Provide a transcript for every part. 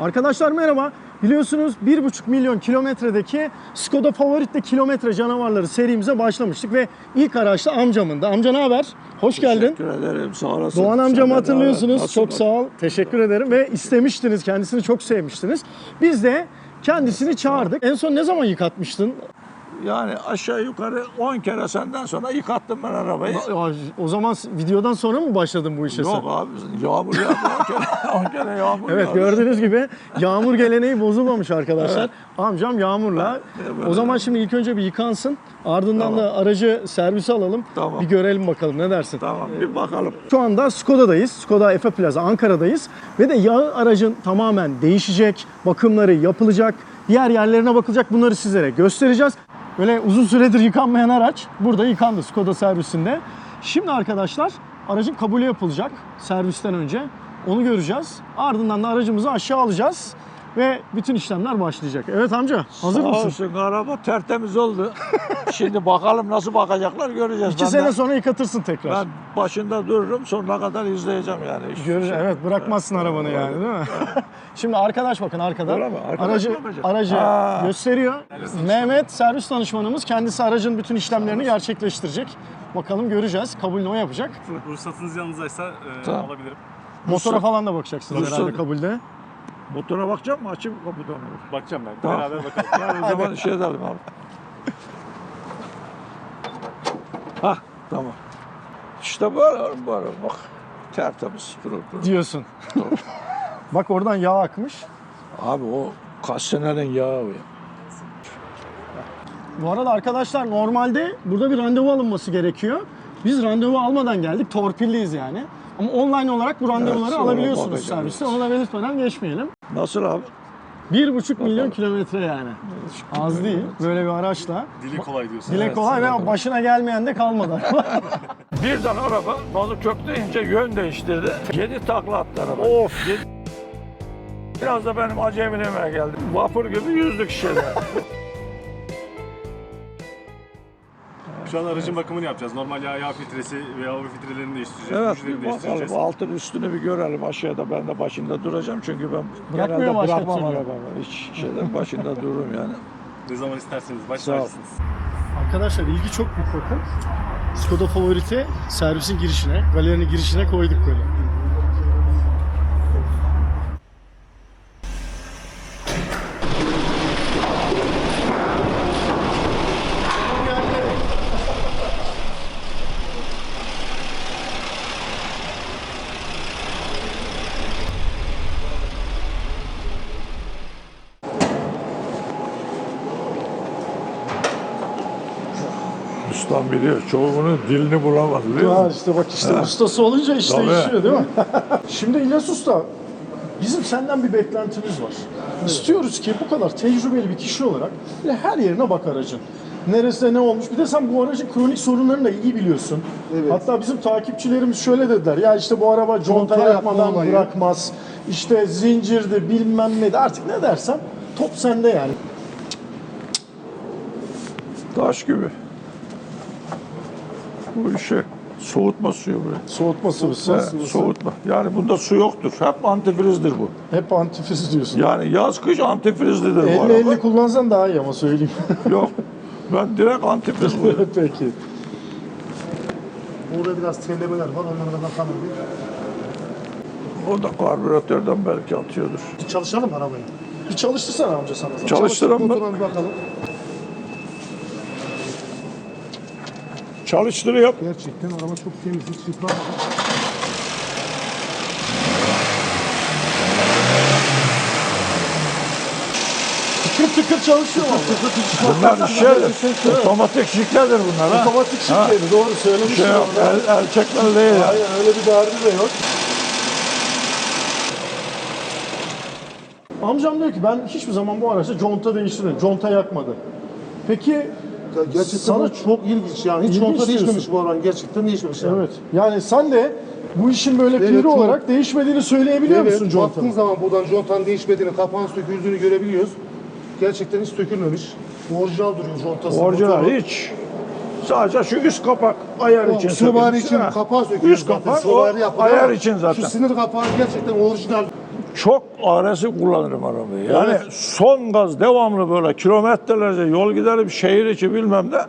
Arkadaşlar merhaba. Biliyorsunuz 1,5 milyon kilometredeki Skoda Favorit'te kilometre canavarları serimize başlamıştık ve ilk araçta amcamın da. Amca ne haber? Hoş geldin. Teşekkür ederim. Sağ olasın. Doğan amcamı hatırlıyorsunuz. nasıl Çok sağ ol. Teşekkür ederim ve istemiştiniz. Kendisini çok sevmiştiniz. Biz de kendisini çağırdık. En son ne zaman yıkatmıştın? Yani aşağı yukarı 10 kere senden sonra yıkattım ben arabayı. Ya, O zaman videodan sonra mı başladın bu işe sen? Yok abi yağmur yağdı 10 kere, 10 kere yağmur Evet yağdı. gördüğünüz gibi yağmur geleneği bozulmamış arkadaşlar. Amcam yağmurla. O zaman şimdi ilk önce bir yıkansın. Ardından Tamam. da aracı servise alalım. Tamam. Bir görelim bakalım ne dersin? Tamam bir bakalım. Şu anda Skoda'dayız. Skoda Efe Plaza Ankara'dayız. Ve de yağı aracın tamamen değişecek. Bakımları yapılacak. Diğer yerlerine bakılacak. Bunları sizlere göstereceğiz. Böyle uzun süredir yıkanmayan araç burada yıkandı Skoda servisinde. Şimdi arkadaşlar aracın kabulü yapılacak servisten önce. Onu göreceğiz. Ardından da aracımızı aşağı alacağız. Ve bütün işlemler başlayacak. Evet amca hazır Sağ mısın? olsun araba tertemiz oldu. Şimdi bakalım nasıl bakacaklar göreceğiz. İki ben, sene de- sonra yıkatırsın tekrar. ben başında dururum sonuna kadar izleyeceğim yani. Hiç- Görür, evet bırakmazsın arabanı yani değil mi? Şimdi arkadaş bakın arkada. Öyle mi? Arkadaş aracı mı aracı Ha. gösteriyor. Mehmet servis danışmanımız kendisi aracın bütün işlemlerini gerçekleştirecek. Bakalım göreceğiz. Kabulünü o yapacak. Ruhsatınız yanınızdaysa e, Tamam. alabilirim. Motora falan da bakacaksınız Ruhsat- herhalde kabulde. Motora bakacak mı? Açayım kapıdan. Bakacağım ben. Tamam. Beraber bakalım. Yani o zaman şey edelim abi. Hah tamam. İşte böyle böyle bak. Tertemiz pırıl pırıl. Diyorsun. Bak oradan yağ akmış. Abi o kaç senenin yağı o ya. Bu arada arkadaşlar normalde burada bir randevu alınması gerekiyor. Biz randevu almadan geldik. Torpilliyiz yani. Ama online olarak bu randevuları sonra alabiliyorsunuz bakacağız. serviste. Onu da belirtmeden geçmeyelim. Nasıl abi? 1,5 milyon kilometre yani. Az değil. Böyle bir araçla. Dili kolay diyorsun. Dile kolay ve başına gelmeyen de kalmadı. Birden araba balı kökleyince yön değiştirdi. Yedi takla attı araba. of. Biraz da benim acemiliğime geldi. Vapur gibi yüzdük şeyler. Şu an aracın bakımını yapacağız. Normal yağ, yağ filtresi ve hava filtrelerini değiştireceğiz. evet bir bakalım altın üstünü bir görelim aşağıda ben de başında duracağım çünkü ben Bırakmıyor genelde başka bırakmam arabamı hiç şeyden başında dururum yani. Ne zaman isterseniz Sağ ol. tacısınız. Arkadaşlar ilgi çok büyük bakın. Skoda Favorite servisin girişine, galerinin girişine koyduk böyle. Ustam biliyor. Çoğu bunun dilini bulamaz Ya musun? işte bak işte ustası olunca işte Tabii. işiyor değil mi? Şimdi İlyas Usta bizim senden bir beklentimiz var. İstiyoruz ki bu kadar tecrübeli bir kişi olarak her yerine bak aracın. Neresinde ne olmuş? Bir de sen bu aracın kronik sorunlarını da iyi biliyorsun. Hatta bizim takipçilerimiz şöyle dediler. Ya işte bu araba conta Conta yakmadan yapma olayı. bırakmaz. İşte zincirdi bilmem neydi. Artık ne dersen top sende yani. Taş gibi. Bu işe soğutma suyu buraya. Soğutma sıvısı. He, soğutma. Yani bunda su yoktur. Hep antifrizdir bu. Hep antifriz diyorsun. Yani yaz kış antifrizlidir bu araba. 50-50 kullansan daha iyi ama söyleyeyim. Yok. Ben direkt antifriz bu. Peki. Burada biraz terlemeler var. Onlara da bakalım bir. O da karbüratörden belki atıyordur. Çalışalım arabayı. Bir çalıştırsana amca sana. Çalıştıran mı? Bir bakalım. Çalıştırıyor. Gerçekten araba çok temiz. Hiç yıpranmadı. Tıkır tıkır çalışıyor valla. Bunlar şeydir. Otomatik şiklerdir bunlar ha. Otomatik şifreydi doğru söylemişsin. Şey yok, el, el çekmeli değil ya. Aynen öyle bir derdi de yok. Amcam diyor ki ben hiçbir zaman bu araçta conta değiştirmedim. Conta yakmadı. Peki Ya Gerçekten Sana çok ilginç yani. Hiç İlginç conta değişmemiş bu arabanın. Gerçekten değişmemiş yani. evet yani sen de bu işin böyle Evet, piri çok- olarak değişmediğini söyleyebiliyor musun baktığın contanın? zaman buradan contanın değişmediğini, kapağın söküldüğünü görebiliyoruz. Gerçekten hiç sökülmemiş. Orijinal duruyor contası. Orijinal motoru. hiç. Sadece şu üst kapak ayar için Süvari sökülmüş. için Ha. kapağı sökülmüş Üst zaten. kapak o Süvari yapılıyor. ayar için zaten. Şu sinir kapağı gerçekten orijinal. Çok agresif kullanırım arabayı. Yani Evet. son gaz devamlı böyle kilometrelerce yol giderim şehir içi bilmem de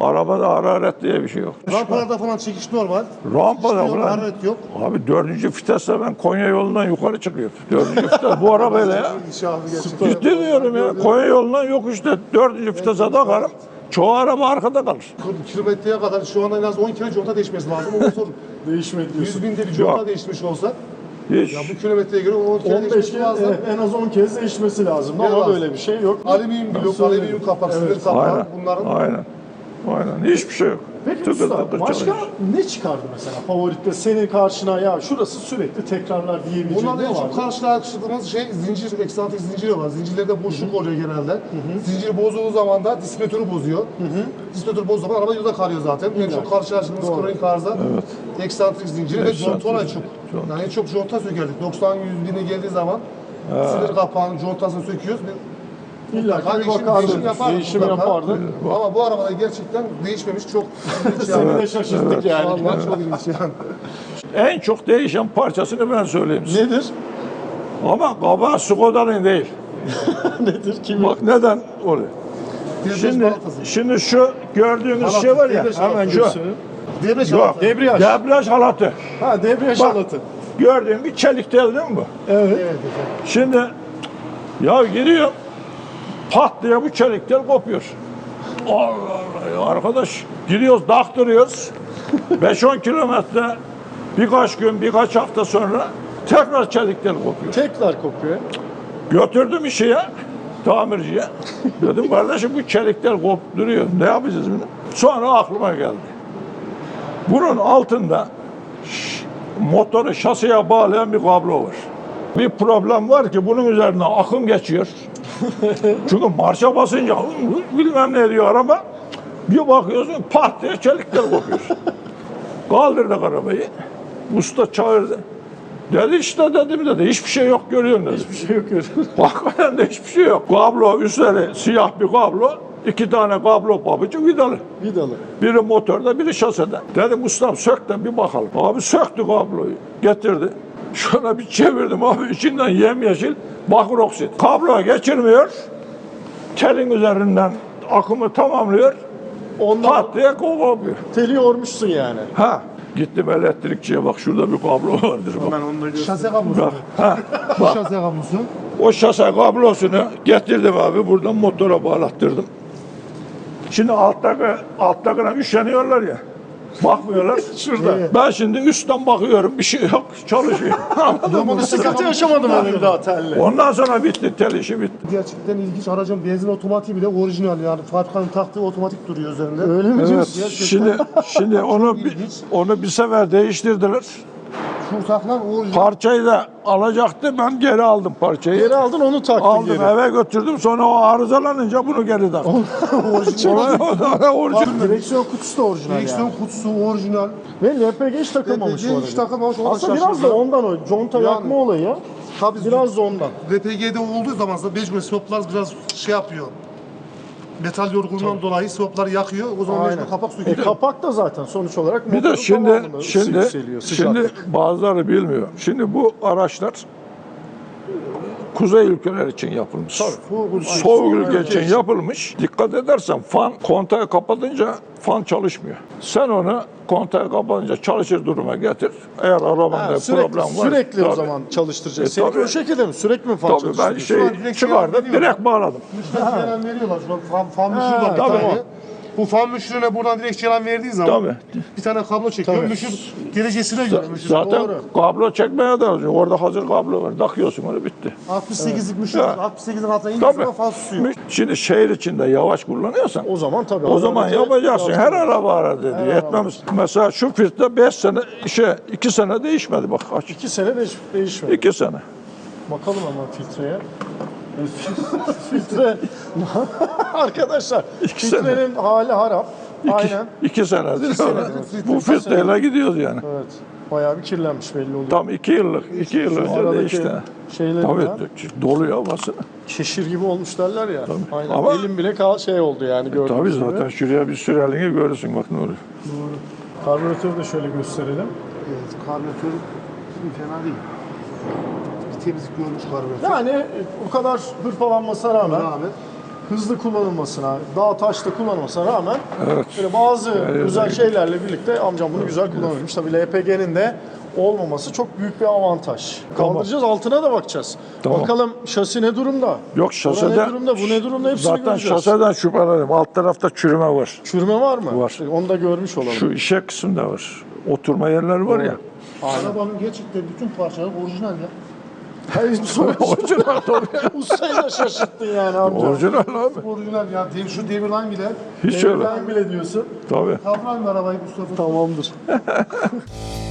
arabada hararet diye bir şey yok. Rampalarda falan çekiş normal. Rampada Hiçbir falan. hararet yok. Abi dördüncü vitesle ben Konya yolundan yukarı çıkıyorum. Dördüncü vites bu arabayla ya. Ciddi diyorum ya. Konya yolundan yokuşta dördüncü vitese takarım. Çoğu araba arkada kalır. Kilometreye kadar şu anda en az 10 kere conta değişmesi lazım. O motor Değişmedi 100 binde bir conta değişmiş olsa Hiç. ya bu kilometreye göre 10 kere 15 değişmesi kez, lazım. evet, en az 10 kez değişmesi lazım. Ne Ama lazım? böyle bir şey yok. Alüminyum blok, alüminyum kapak, Evet. kapağı Aynen. bunların Aynen. Aynen. Hiçbir şey yok. Peki Tıkır usta başka çalışır. ne çıkardı mesela favorite senin karşına ya şurası sürekli tekrarlar diyebileceğin Bunlarda ne en çok karşılaştığımız şey zincir, eksantrik zinciri var. Zincirlerde boşluk oluyor genelde. Zincir bozduğu zaman da distribütörü bozuyor. Distribütörü bozduğu zaman araba yolda kalıyor zaten. En çok karşılaştığımız kronik arıza eksantrik zinciri ve Eksantrik contola zincir. çok. Yani en çok conta sökerdik. 90 100 bine geldiği zaman sinir kapağının contasını söküyoruz. İlla ki bir değişim- bakardı. değişim yapardı Değişim mutlaka. yapardı. Ama bu arabada gerçekten değişmemiş çok ilginç Seni de şaşırttık yani. Vallahi çok ilginç yani. En çok değişen parçasını ben söyleyeyim size. Nedir? Ama kaba Skoda'nın değil. Nedir? Kim? Bak neden oluyor? Şimdi, şimdi şu gördüğünüz Halatı, şey var ya. Hemen. Şu. Debriyaj Yok. halatı. Debriyaj. Debriyaj halatı. Ha debriyaj Bak. halatı. Gördüğün bir çelik tel değil mi bu? Evet. Evet efendim. Şimdi ya giriyor pat diye bu çelik tel kopuyor. Allah Allah arkadaş gidiyoruz taktırıyoruz. 5-10 kilometre birkaç gün birkaç hafta sonra tekrar çelik tel kopuyor. Tekrar kopuyor. Götürdüm işe ya, tamirciye. Dedim kardeşim bu çelikler kop duruyor. Ne yapacağız bunu? Sonra aklıma geldi. Bunun altında motoru şasiye bağlayan bir kablo var. Bir problem var ki bunun üzerine akım geçiyor. Çünkü marşa basınca bilmem ne diyor araba. Bir bakıyorsun pat diye çelikler kopuyor. Kaldırdık arabayı. Usta çağırdı. Dedi işte dedim dedi hiçbir şey yok görüyorsun dedi. Bir şey yok öyle. Hakikaten de hiçbir şey yok. Kablo üstleri siyah bir kablo. iki tane kablo pabucu vidalı. Vidalı. Biri motorda biri şasede. Dedim ustam sök de bir bakalım. Abi söktü kabloyu. Getirdi. Şöyle bir çevirdim abi içinden yemyeşil bakır oksit. Kablo geçirmiyor. Telin üzerinden akımı tamamlıyor. Ondan Pat diye kopuyor. teli yormuşsun yani. Ha gittim elektrikçiye bak şurada bir kablo vardır bak. Ben onu da. Şase kablosu. Bak, ha, bak. Şase kablosu. O şase kablosunu getirdim abi buradan motora bağlattırdım. Şimdi alttaki, alttakine üşeniyorlar ya. Bakmıyorlar. Şurada. Ben şimdi üstten bakıyorum bir şey yok. Çalışıyor. Anladın mı? Sıkıntı yaşamadım onu bir daha telle. Ondan sonra bitti. Tel işi bitti. Gerçekten ilginç. Aracın benzin otomatiği bile orijinal yani. Fabrikanın taktığı otomatik duruyor üzerinde. Öyle mi Evet. Şimdi şimdi onu bir, onu bir sefer değiştirdiler. Takılan orijinal. Parçayı da alacaktı. Ben geri aldım parçayı. Geri aldın onu taktın aldım geri. eve götürdüm. Sonra o arızalanınca bunu geri taktım. Orijinal. Orijinal. Direksiyon kutusu da orijinal Direksiyon yani. kutusu orijinal. Ve LPG hiç takılmamış LPG hiç takılmamış, o da Aslında biraz da ondan o. Conta Yani. yakma olayı ya. Tabii Biraz da ondan. LPG'de olduğu zaman mecbur swaplar biraz şey yapıyor. Metal yorgunluğundan dolayı swapları yakıyor. O zaman mecbur kapak E, sökülüyor. kapak da zaten sonuç olarak Bir de şimdi tamamında şimdi yükseliyor, sıcaklık. şimdi bazıları bilmiyor. Şimdi bu araçlar kuzey ülkeler için yapılmış. Soğuk- Soğuk ülke için yapılmış. Dikkat edersen fan kontağı kapatınca fan çalışmıyor. Sen onu kontağı kapatınca çalışır duruma getir. Eğer arabanda Ha, sürekli, problem var. sürekli o tabii. zaman çalıştıracak. E, Seninki tabii. o şekilde mi? Sürekli mi fan Tabii ben şey direkt çıkardım veriyor. direkt bağladım. Ceylan veriyorlar. Fan, fan var bir tabii. Bu fan müşürüne buradan direkt ceylan verdiği zaman Tabii. bir tane kablo çekiyor. Tabii. Müşür derecesine göre müşür. Zaten Doğru. kablo çekmeye de lazım. Orada hazır kablo var. Takıyorsun onu bitti. 68'lik müşür. Ha. 68'in altına indiği zaman fan susuyor. Şimdi şehir içinde yavaş kullanıyorsan O zaman tabii. O zaman yapacaksın. Her araba ara dedi. Yetmemiz. Mesela şu filtre 5 sene, şey 2 sene değişmedi bak aç. İki sene değiş, değişmedi. 2 sene. Bakalım ama filtreye. Filtre. Arkadaşlar İki filtrenin hali harap. Aynen. 2 senedir. senedir. Bu İki sene. filtreyle gidiyoruz yani. Evet. Bayağı bir kirlenmiş belli oluyor. Tam 2 yıllık, 2 yıl önce Aradaki değişti. şeyleri Tabii ya, doluyor basını. keşir gibi olmuş derler ya. Aynen. Ama- Elim bile kal şey oldu yani gördüğünüz Tabii gibi. zaten şuraya bir süreliğine görürsün bak ne oluyor. Karbüratörü de şöyle gösterelim. Evet, karbüratör fena değil. Temizlik karbüratör. Yani e, o kadar hırpalanmasına rağmen, Rağmen hızlı kullanılmasına, dağ taşta kullanılmasına rağmen böyle bazı güzel şeylerle birlikte amcam bunu güzel kullanmış. Tabii LPG'nin de olmaması çok büyük bir avantaj. Kaldıracağız altına da bakacağız. Tamam. Bakalım şasi ne durumda? Yok şasede. ne durumda, bu ne durumda hepsini Zaten göreceğiz. şaseden şüphelenirim. Alt tarafta çürüme var. Çürüme var mı? Var. Onu da görmüş olalım. Şu işe kısımda var. Oturma yerleri var ya. arabanın gerçekten bütün parçaları orijinal ya. Hayır, sonra Orijinal tabii. ustayı da şaşırttın yani amca. Orijinal abi. Orijinal ya. Dem- Şu demirlen bile. Hiç öyle. Ben bile diyorsun. Tabii. Kavran bir arabayı Mustafa. Tamamdır.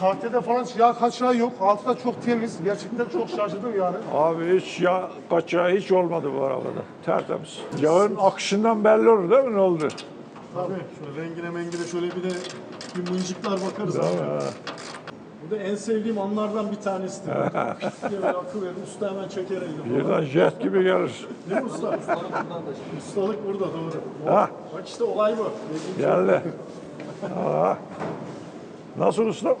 Kartede falan yağ kaçağı yok. Altı da çok temiz. Gerçekten çok şaşırdım yani. Abi hiç yağ kaçağı hiç olmadı bu arabada. Tertemiz. Yağın akışından belli olur değil mi ne oldu? Tabii. Şöyle rengine mengine şöyle bir de bir mıncıklar bakarız. Değil amca. mi? Ha. Bu da en sevdiğim anlardan bir tanesidir. Pişt diye böyle akı verir, usta hemen çeker elini. Birden jet gibi gelir. Değil mi usta? Ustalık burada doğru. Ha Bak işte olay bu. geldi. Aa. Nasıl usta?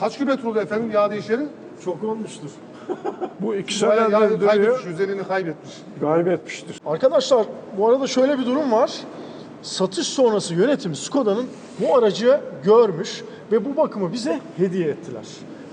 Kaç kilometre oldu efendim yağ değişeri? Çok olmuştur. Bu iki Bayağı kaybetmiş, özelliğini kaybetmiş. Kaybetmiştir. Arkadaşlar bu arada şöyle bir durum var. Satış sonrası yönetimi Skoda'nın bu aracı görmüş ve bu bakımı bize hediye ettiler.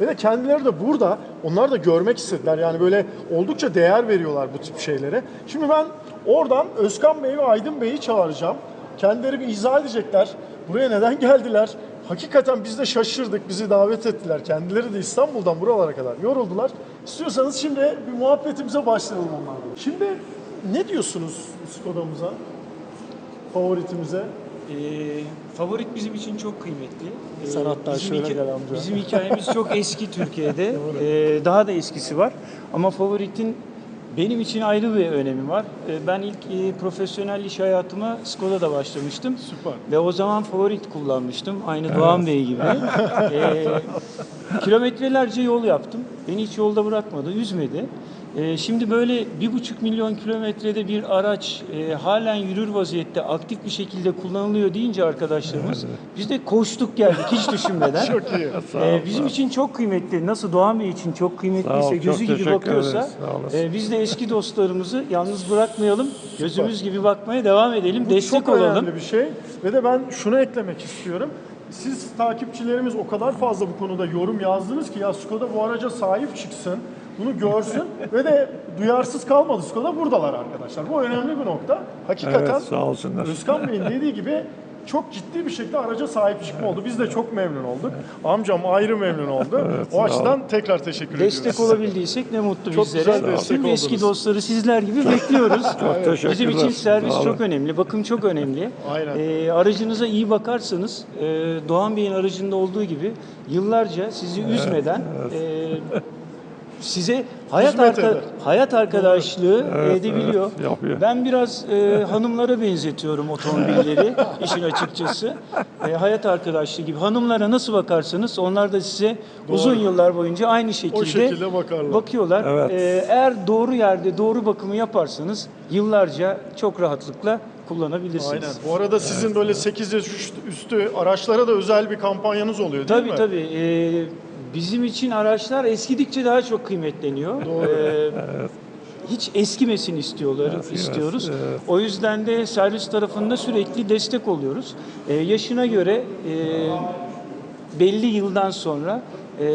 Ve de kendileri de burada, onlar da görmek istediler. Yani böyle oldukça değer veriyorlar bu tip şeylere. Şimdi ben oradan Özkan Bey ve Aydın Bey'i çağıracağım. Kendileri bir izah edecekler. Buraya neden geldiler? Hakikaten biz de şaşırdık, bizi davet ettiler. Kendileri de İstanbul'dan buralara kadar yoruldular. İstiyorsanız şimdi bir muhabbetimize başlayalım onlarla. Şimdi ne diyorsunuz Skoda'mıza, favoritimize? Ee, favorit bizim için çok kıymetli. Ee, Sen hatta bizim şöyle gel amca. Bizim hikayemiz çok eski Türkiye'de. Ee, daha da eskisi var. Ama favoritin benim için ayrı bir önemi var. Ee, ben ilk e, profesyonel iş hayatıma Skoda'da başlamıştım. Süper. Ve o zaman favorit kullanmıştım. Aynı Doğan Bey gibi. Ee, kilometrelerce yol yaptım. Beni hiç yolda bırakmadı, üzmedi. Ee, şimdi böyle bir buçuk milyon kilometrede bir araç e, halen yürür vaziyette aktif bir şekilde kullanılıyor deyince arkadaşlarımız biz de koştuk geldik hiç düşünmeden. Çok iyi. Ee, bizim için çok kıymetli. Nasıl Doğan Bey için çok Sağ ol, kıymetliyse, çok gözü gibi bakıyorsa e, biz de eski dostlarımızı yalnız bırakmayalım. Gözümüz gibi bakmaya devam edelim. Bu destek çok olalım. önemli bir şey. Ve de ben şunu eklemek istiyorum. Siz takipçilerimiz o kadar fazla bu konuda yorum yazdınız ki ya Skoda bu araca sahip çıksın, bunu görsün ve de duyarsız kalmadı Skoda buradalar arkadaşlar. Bu önemli bir nokta. Hakikaten Evet, sağ olsunlar. Özkan Bey'in dediği gibi çok ciddi bir şekilde araca sahip çıkma oldu. Biz de çok memnun olduk. Amcam ayrı memnun oldu. o açıdan tekrar teşekkür ediyoruz. Destek olabildiysek ne mutlu Çok bizlere. güzel destek Tüm eski dostları sizler gibi bekliyoruz. Çok teşekkürler. Bizim için servis olun. çok önemli, bakım çok önemli. Aynen. Ee, aracınıza iyi bakarsanız, e, Doğan Bey'in aracında olduğu gibi yıllarca sizi üzmeden e, size hayat Hizmet arka- eder. hayat arkadaşlığı Evet, edebiliyor. evet, yapıyor. Ben biraz e, hanımlara benzetiyorum otomobilleri işin açıkçası. E, hayat arkadaşlığı gibi. Hanımlara nasıl bakarsanız onlar da size uzun yıllar boyunca aynı şekilde, şekilde bakarlar. bakıyorlar. Evet. E, eğer doğru yerde doğru bakımı yaparsanız yıllarca çok rahatlıkla kullanabilirsiniz. Aynen. Bu arada sizin böyle 8 yaş üst- üstü araçlara da özel bir kampanyanız oluyor değil Tabii mi? tabii. Ee, bizim için araçlar eskidikçe daha çok kıymetleniyor. Ee, Hiç eskimesin istiyorlar, istiyoruz. O yüzden de servis tarafında sürekli destek oluyoruz. Ee, yaşına göre e, belli yıldan sonra e,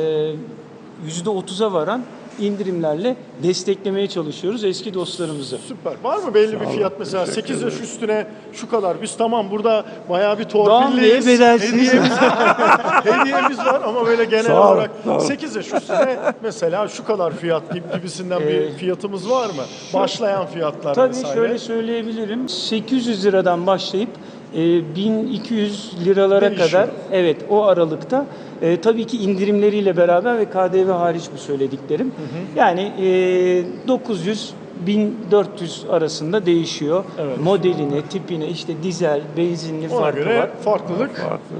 yüzde otuza varan indirimlerle desteklemeye çalışıyoruz eski dostlarımızı. Süper. Var mı belli bir fiyat mesela 8 yaş üstüne şu kadar. Biz tamam burada bayağı bir Doğan Bey'e torpilliyiz. bedelsiz. Hediyemiz, hediyemiz var ama böyle genel Sağ ol, olarak sağ ol. 8 yaş üstüne mesela şu kadar fiyat gibi gibisinden bir Ee, fiyatımız var mı? Başlayan fiyatlar Tabii vesaire. şöyle söyleyebilirim. 800 liradan başlayıp e, 1200 liralara Değişiyor. kadar evet o aralıkta e, tabii ki indirimleriyle beraber ve KDV hariç bu söylediklerim. Yani e, 900 1400 arasında değişiyor. Modeline, tipine, işte dizel, benzinli Ona farkı göre var. farklılık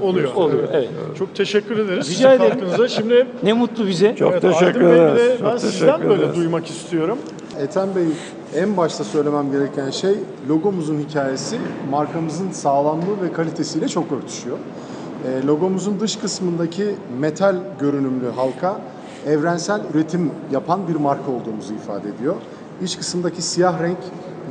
oluyor. Oluyor, evet. Çok teşekkür ederiz. Rica ederim. katkınıza. Şimdi Ne mutlu bize. Çok evet, teşekkür ederiz. de ben Çok sizden böyle ederiz. duymak istiyorum. Ethem Bey, en başta söylemem gereken şey logomuzun hikayesi markamızın sağlamlığı ve kalitesiyle çok örtüşüyor. E, logomuzun dış kısmındaki metal görünümlü halka evrensel üretim yapan bir marka olduğumuzu ifade ediyor. İç kısımdaki siyah renk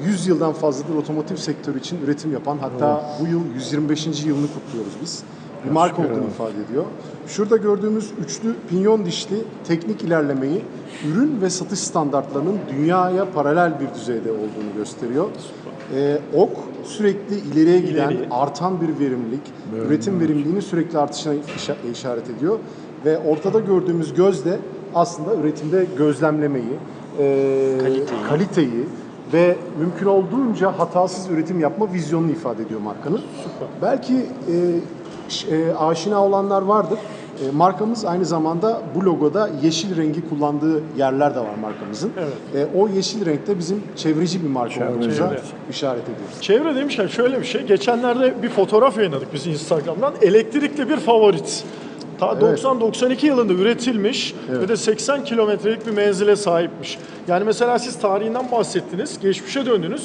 100 yıldan fazladır otomotiv sektörü için üretim yapan hatta bu yıl 125. yılını kutluyoruz biz. Bir marka olduğunu ifade ediyor. Şurada gördüğümüz üçlü pinyon dişli teknik ilerlemeyi ürün ve satış standartlarının dünyaya paralel bir düzeyde olduğunu gösteriyor. Ee, ok sürekli ileriye giden, artan bir verimlilik, üretim verimliliğinin sürekli artışına işa- işaret ediyor. Ve ortada gördüğümüz göz de aslında üretimde gözlemlemeyi, e, kaliteyi ve mümkün olduğunca hatasız üretim yapma vizyonunu ifade ediyor markanın. Belki e, e, aşina olanlar vardır. E, markamız aynı zamanda bu logoda yeşil rengi kullandığı yerler de var markamızın. E, o yeşil renkte bizim çevreci bir marka olduğumuza Çevre. işaret ediyoruz. Çevre demişken şöyle bir şey. Geçenlerde bir fotoğraf yayınladık biz Instagram'dan. Elektrikli bir favorit. Ta 90-92 yılında üretilmiş ve de 80 kilometrelik bir menzile sahipmiş. Yani mesela siz tarihinden bahsettiniz, geçmişe döndünüz.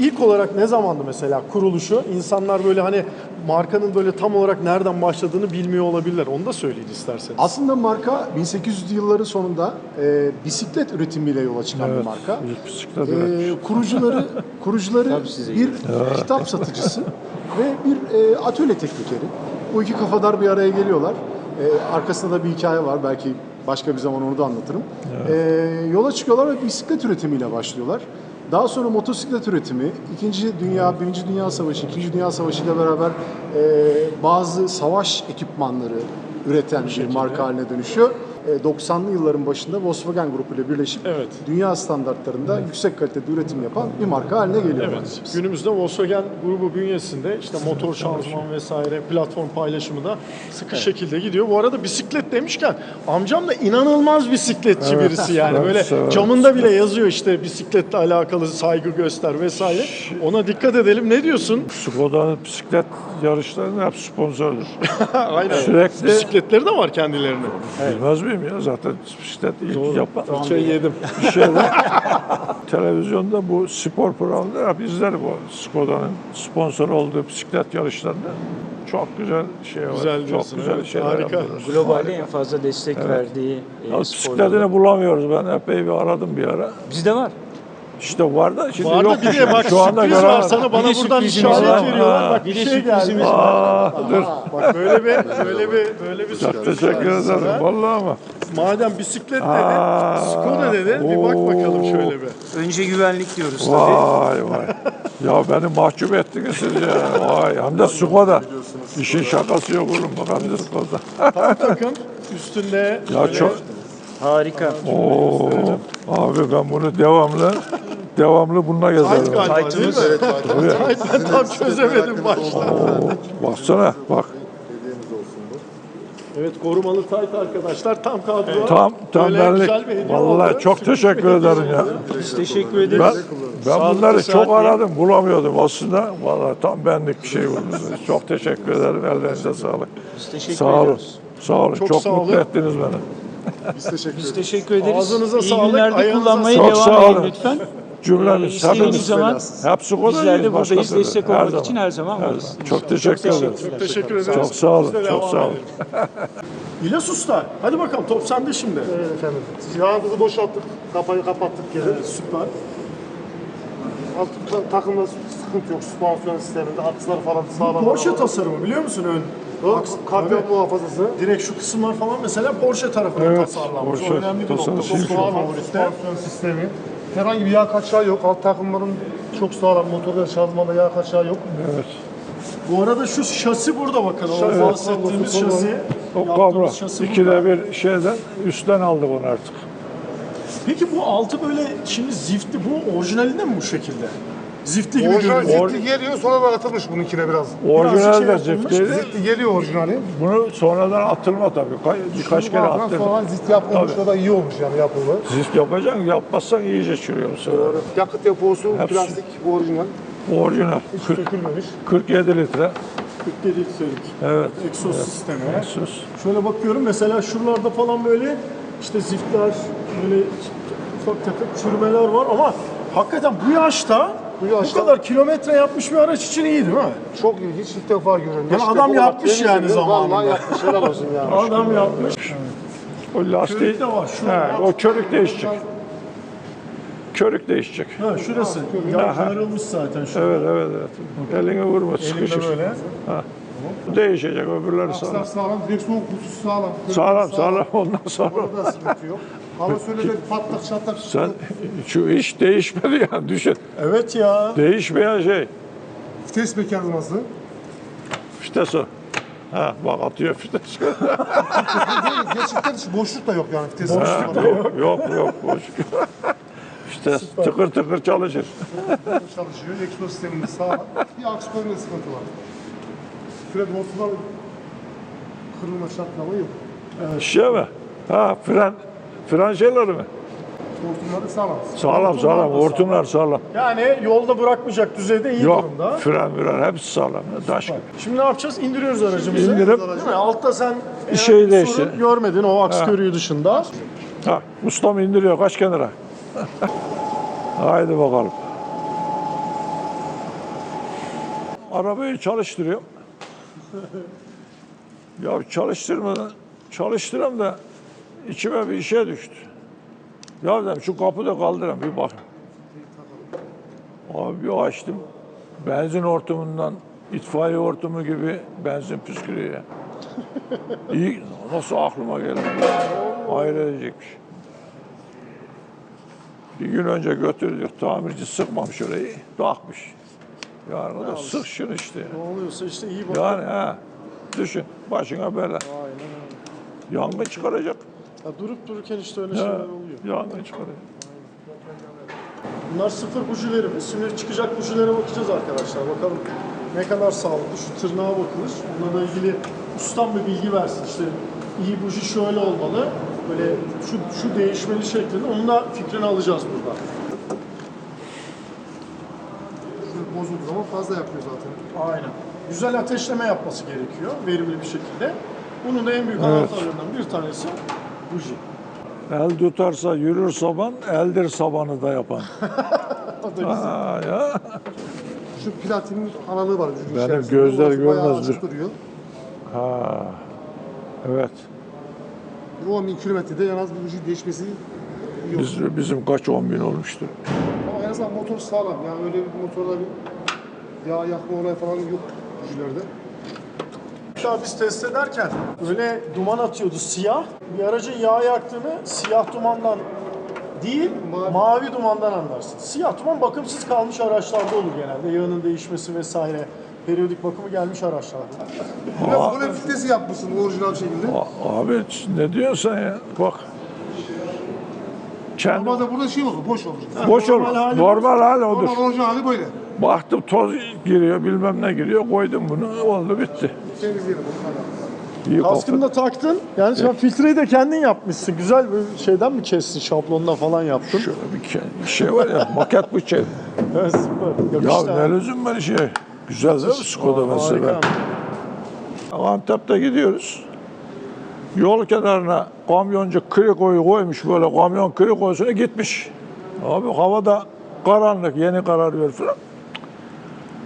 İlk olarak ne zamandı mesela kuruluşu? İnsanlar böyle hani markanın böyle tam olarak nereden başladığını bilmiyor olabilirler. Onu da söyleyin isterseniz. Aslında marka 1800'lü yılların sonunda e, bisiklet üretimiyle yola çıkan bir marka. İlk bisiklet E, üretmiş. kurucuları kurucuları bir kitap satıcısı ve bir e, atölye teknikeri. Bu iki kafadar bir araya geliyorlar. E, arkasında da bir hikaye var. Belki başka bir zaman onu da anlatırım. E, yola çıkıyorlar ve bisiklet üretimiyle başlıyorlar. Daha sonra motosiklet üretimi, İkinci Dünya, Birinci Dünya Savaşı, İkinci Dünya Savaşı ile beraber e, bazı savaş ekipmanları üreten bir marka haline dönüşüyor. E, 90'lı yılların başında Volkswagen Grupu ile birleşip Evet. dünya standartlarında yüksek kalitede üretim yapan bir marka haline geliyor. Evet. Günümüzde Volkswagen grubu bünyesinde işte motor şanzıman vesaire platform paylaşımı da sıkı şekilde gidiyor. Bu arada bisiklet demişken amcam da inanılmaz bisikletçi birisi yani. evet, Böyle evet. camında bile yazıyor işte bisikletle alakalı saygı göster vesaire. Ona dikkat edelim. Ne diyorsun? Skoda'nın bisiklet yarışlarının hep sponsordur. Aynen. Sürekli- Bisikletleri de var kendilerine. Bilmez miyim ya zaten bisiklet ilk yapan. Şey yedim. Bir şeyde televizyonda bu spor programında hep izlerim o Skoda'nın sponsor olduğu bisiklet yarışlarında. Çok güzel şey var. Güzel çok güzel evet. şeyler Harika. yapıyorlar. Globalde en fazla destek verdiği e, Ya bisikletini bulamıyoruz ben epey bir aradım bir ara. Bizde var. İşte var da şimdi Var yok. da bir de bak Şu anda sürpriz var sana bana Bir de buradan sürprizimiz işaret var. veriyorlar. Bak bir, Bir de şey geldi. sürprizimiz var. Aa, dur. Bak böyle bir böyle bir böyle bir Çok teşekkür ederim. Vallahi ama. Madem bisiklet dedi, Aa, Skoda dedi. Bir bak bakalım şöyle bir. Önce güvenlik diyoruz tabii. Vay vay. Ya beni mahcup ettiniz siz ya. Vay. Hem de Skoda. İşin şakası yok oğlum. Bak hem de Skoda. Tam takım üstünde Ya böyle çok. Harika. Oo. Abi ben bunu devamlı devamlı bununla tight gezerim. galiba değil mi? Tight ben tam çözemedim başta. Oo, Baksana bak. Evet korumalı tight arkadaşlar tam kadro. Tam tam Böyle benlik. güzel bir hediye Vallahi oldu. çok teşekkür ederim ya. Biz teşekkür ederiz. Ben, ben Sağlıklı, bunları çok aradım, bulamıyordum aslında. Vallahi tam benlik bir şey buldunuz. Çok teşekkür ederim. Ellerinize sağlık. Biz teşekkür Sağ olun. ediyoruz. Sağ olun. Çok Çok, sağ mutlu olun. ettiniz beni. Biz teşekkür Biz ederiz. teşekkür ederiz. Ağzınıza İyi sağlık, günlerde ayağınıza kullanmaya sağlık. devam Çok sağ edin olun. lütfen. Cümlemiz, İstediğiniz hepimiz. zaman Hepsi kolay bizler de buradayız. Destek Her olmak zaman. için her zaman varız. Çok teşekkür ederim. Çok teşekkür ederiz. Çok sağ olun, Biz de çok devam sağ olun. edelim. İlyas Usta, hadi bakalım top sende şimdi. Evet efendim. Yağımızı boşalttık. Kapayı kapattık geri. Süper. Alt ta- takımda sıkıntı yok. Süspansiyon sisteminde akslar falan sağlam. Porsche tasarımı biliyor musun ön? O Aks- Kamyon Evet. muhafazası. Direkt şu kısımlar falan mesela Porsche tarafından Evet, tasarlanmış. Porsche o önemli bir nokta. süspansiyon sistemi. Herhangi bir yağ kaçağı yok. Alt takımların çok sağlam. Motorda şanzımanda yağ kaçağı yok. Evet. Bu arada şu şasi burada bakın. O Şasi, bahsettiğimiz evet. şasi. O şasi İkide bir şeyden üstten aldık onu artık. Peki bu altı böyle şimdi ziftli bu orijinalinde mi bu şekilde? Ziftli gibi Orijinal görünüyor. zifti geliyor sonradan atılmış bununkine biraz. Orijinal de yapılmış, ziftiydi. Zifti geliyor orijinali. Bunu sonradan atılma tabii. Ka- Birkaç kere Sonra attırdım. Sonra zift yapılmış Tabii. da iyi olmuş yani yapıldı. Zift yapacaksın, yapmazsan iyice çürüyor bu sefer. Yakıt deposu Hepsi. plastik bu orijinal. Orijinal. Hiç 40, sökülmemiş. 47 litre. 47 litrelik Evet. egzoz sistemi. Sus. Şöyle bakıyorum mesela şuralarda falan böyle işte ziftler, böyle ufak tefek çürümeler var ama hakikaten bu yaşta Bu bu, yaşta- kadar kilometre yapmış bir araç için iyi değil mi? Çok ilginç ilk defa görüyorum. Yani Hiç adam yapmış yani zamanında. Vallahi yapmış helal olsun yani. Adam yapmış. O lastiği, Körük de var, şurada. He, o körük değişecek. Körük değişecek. Ha şurası. Ya ayrılmış zaten şu. Evet, evet, evet. Elini vurma, sıkışır. Elimde böyle. Bu değişecek, öbürleri Akslar sağlam. sağlam, direksiyon kutusu sağlam. Sağlam, sağlam, ondan sağlam. Orada da sıkıntı yok. Hava söyle de patlak çatlak Sen şu iş değişmedi yani düşün. Evet ya. Değişmeyen şey. Vites mekanizması. Fites o. Ha bak atıyor fites. Gerçekten hiç boşluk da yok yani vites. Ha, yok, yok, yok. Boş. Fites tıkır tıkır çalışır. çalışıyor. Egzoz sisteminde sağlam. Bir aksiyonunda sıkıntı var. Fred hortumlar kırılma çatlama yok. Şey mi? Ha fren, fren şeyleri mi? Hortumları sağlam. Sağlam, sağlam. Hortumlar sağlam. Yani yolda bırakmayacak düzeyde iyi Yok, durumda. fren, fren hepsi sağlam. Taş gibi. Şimdi ne yapacağız? İndiriyoruz aracımızı. İndirip- Değil mi? Altta sen Bir şey herhangi değişti. sorun görmedin o aks körüğü dışında. Ha, ustam indiriyor kaç kenara. Haydi bakalım. Arabayı çalıştırıyorum. ya çalıştırmadan çalıştıram da içime bir işe düştü. Ya dedim şu kapıyı da kaldıram bir bak. Abi bir açtım. Benzin hortumundan itfaiye hortumu gibi benzin püskürüyor ya. İyi, nasıl aklıma geldi? Hayır edecekmiş. Bir gün önce götürdük, tamirci sıkmamış orayı, takmış. Yani o da sık şunu işte. Ne oluyorsa işte iyi bak. Yani ha, düşün, başına bela. Yangın çıkaracak. Ya durup dururken işte öyle şeyler oluyor. yangın çıkaracak. Bunlar sıfır bujilerimiz. Şimdi çıkacak bujilere bakacağız arkadaşlar. Bakalım ne kadar sağlıklı. Şu tırnağa bakılır. Bununla ilgili ustam bir bilgi versin. İşte iyi buji şöyle olmalı. Böyle şu, şu değişmeli şeklinde. Onun da fikrini alacağız burada. Şu bozulduğu zaman fazla yapıyor zaten. Aynen. Güzel ateşleme yapması gerekiyor. Verimli bir şekilde. Bunun da en büyük anahtarlarından bir tanesi buji. El tutarsa yürür saban, eldir sabanı da yapan. O da güzel. Ha, ya. Şu platinin aralığı var. vücudun Benim içerisinde. gözler bayağı görmezdir. açık duruyor. ha. Evet. 10 bin kilometrede en az bir buji değişmesi iyi olur. Biz, bizim kaç on bin olmuştur. Ama en azından motor sağlam. Yani öyle bir motorda bir yağ yakma olayı falan yok bujilerde. Ya biz test ederken öyle duman atıyordu siyah. Bir aracın yağ yaktığını siyah dumandan değil mavi, Mavi. dumandan anlarsın. Siyah duman bakımsız kalmış araçlarda olur genelde. Yağının değişmesi vesaire. Periyodik bakımı gelmiş araçlarda. Biraz böyle vitesi yapmışsın orijinal şekilde. A- Abi ne diyorsun ya? Bak. Kendi Ama da burada şey olur, boş olur. boş olur. normal hali Normal hali odur. Normal orijinal hali böyle. Baktım toz giriyor bilmem ne giriyor koydum bunu oldu bitti. Temizleyelim. Hadi. İyi Kaskını da taktın. Yani sen filtreyi de kendin yapmışsın. Güzel bir şeyden mi kestin? Şablonuna falan yaptın. Şöyle bir şey var ya maket bıçağı. Evet, süper. Ya ha. ne lüzum var şey. Güzel değil mi Skoda severim. Antep'te gidiyoruz. Yol kenarına kamyoncu krikoyu koymuş böyle kamyon krikosunu gitmiş. Abi havada karanlık yeni karar ver falan.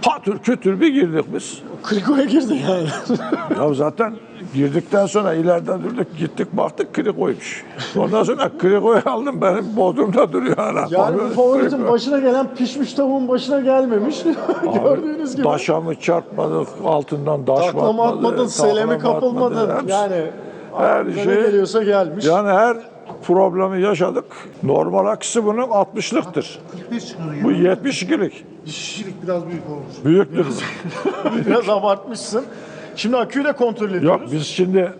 Patür kütür bir girdik biz. Krikoya girdi yani. Ya zaten girdikten sonra ileriden durduk gittik baktık krikoymuş. Ondan sonra krikoyu aldım benim bodrumda duruyor hala. yani bu favoritin başına gelen pişmiş tavuğun başına gelmemiş. Gördüğünüz gibi. Daşa mı çarpmadık, altından daş Taklama atmadı, atmadın, selemi hepsi. Yani her şey. geliyorsa gelmiş. Yani her problemi yaşadık. Normal akısı bunun 60'lıktır. 45 çıkıyor Bu yani. 72'lik. Şişirik biraz büyük olmuş. Büyüktür. Biraz abartmışsın. Şimdi aküyü de kontrol ediyoruz. Yok biz şimdi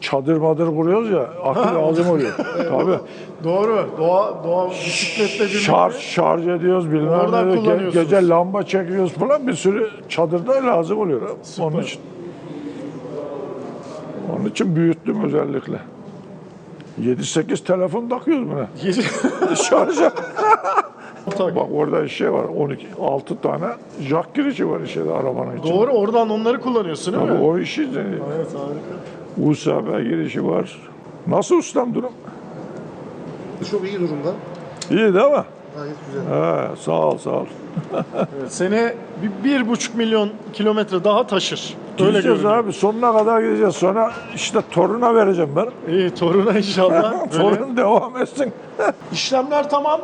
çadır madır kuruyoruz ya akü lazım oluyor. Tabii. Doğru. Doğa, doğa bisikletle birlikte. Şarj, şarj ediyoruz bilmem Oradan ne. Ge- kullanıyorsunuz. Gece lamba çekiyoruz falan bir sürü çadırda lazım oluyor. Onun için. Onun için büyüttüm özellikle. 7-8 telefon takıyoruz buna. Şarja. Bak orada şey var 12 6 tane jack girişi var içeride arabanın içinde. Doğru oradan onları kullanıyorsun değil Tabii mi? o işi de- Evet harika. USB girişi var. Nasıl ustam durum? Çok iyi durumda. İyi değil mi? Gayet güzel. He, sağ ol sağ ol. Evet, sene bir, bir buçuk milyon kilometre daha taşır. Öyle Gideceğiz görünüyor. abi sonuna kadar gideceğiz. Sonra işte toruna vereceğim ben. İyi toruna inşallah. Böyle. Torun devam etsin. İşlemler tamam.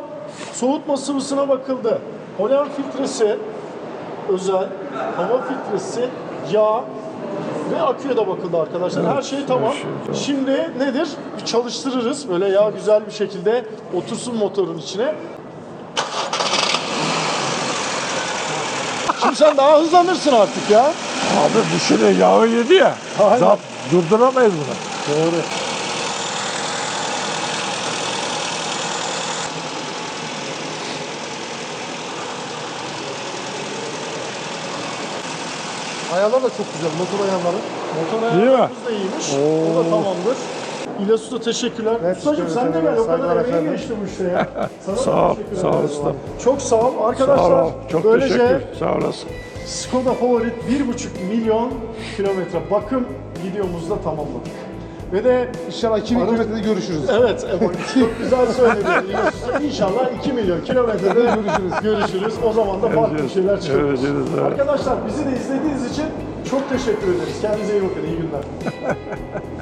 Soğutma sıvısına bakıldı. Polen filtresi özel, hava filtresi, yağ ve aküye de bakıldı arkadaşlar. Her şey tamam. şey tamam. Şimdi nedir? Bir çalıştırırız. Böyle yağ güzel bir şekilde otursun motorun içine. Şimdi sen daha hızlanırsın artık ya. Abi şöyle yağı yedi ya. Aynen. Zat durduramayız bunu. Doğru. Ayarlar da çok güzel. Motor ayarları. Motor mi? ayarlarımız da iyiymiş. O da tamamdır. İlyas Usta teşekkürler. Ben Ustacığım sen de gel. O kadar emeği geçti bu işte ya. Sana Sağ ol, sağ ol ustam. Çok sağ ol. Sağ Arkadaşlar ol. Çok böylece teşekkür. Sağ olasın. Skoda Favorit 1,5 milyon kilometre bakım videomuzda tamamladık. Ve de İnşallah 2000 kilometrede görüşürüz. Evet, e, çok güzel söyledi. Usta. İnşallah 2 milyon kilometrede görüşürüz. Görüşürüz. O zaman da farklı şeyler çıkıyor. Görüşürüz, evet. Arkadaşlar bizi de izlediğiniz için çok teşekkür ederiz. Kendinize iyi bakın. İyi günler.